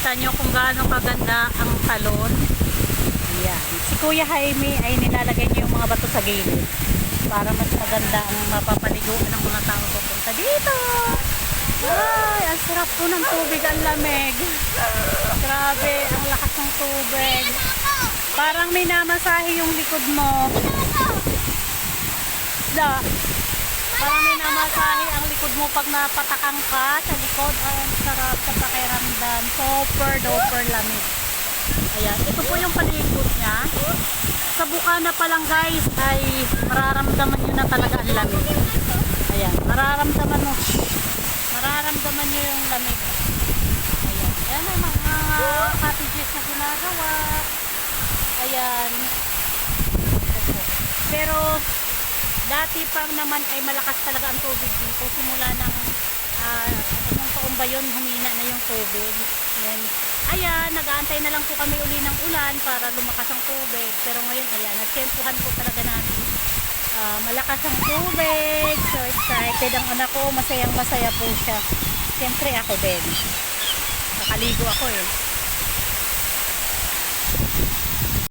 Kita nyo kung gaano kaganda ang talon. Ayan. Si Kuya Jaime ay nilalagay niya yung mga bato sa gilid para mas maganda ang mapapaliguan ng mga tao pupunta dito. Ay, ang sarap po ng tubig, ang lamig. Grabe, ang lakas ng tubig. Parang may namasahe yung likod mo. Da. Parang may namasahe ang likod mo pag napatakang ka sa likod. Ay, ang sarap sa pakiramdam. Super duper lamig. Ayan, ito po yung palikod niya. Sa bukana pa lang guys ay mararamdaman nyo na talaga ang lamig. Ayan, mararamdaman mo. Mararamdaman nyo yung lamig. Ayan, ayan ang mga cottages na ginagawa. Ayan. Pero dati pa naman ay malakas talaga ang tubig dito. Simula ng ah, anong taon ba yun, humina na yung tubig. Ayan. Ayan, nag-aantay na lang po kami uli ng ulan para lumakas ang tubig. Pero ngayon, ayan, nagsempuhan po talaga namin. Ah, malakas ang tubig. So excited ang anak ko. Masayang masaya po siya. Siyempre ako din. Kakaligo ako eh.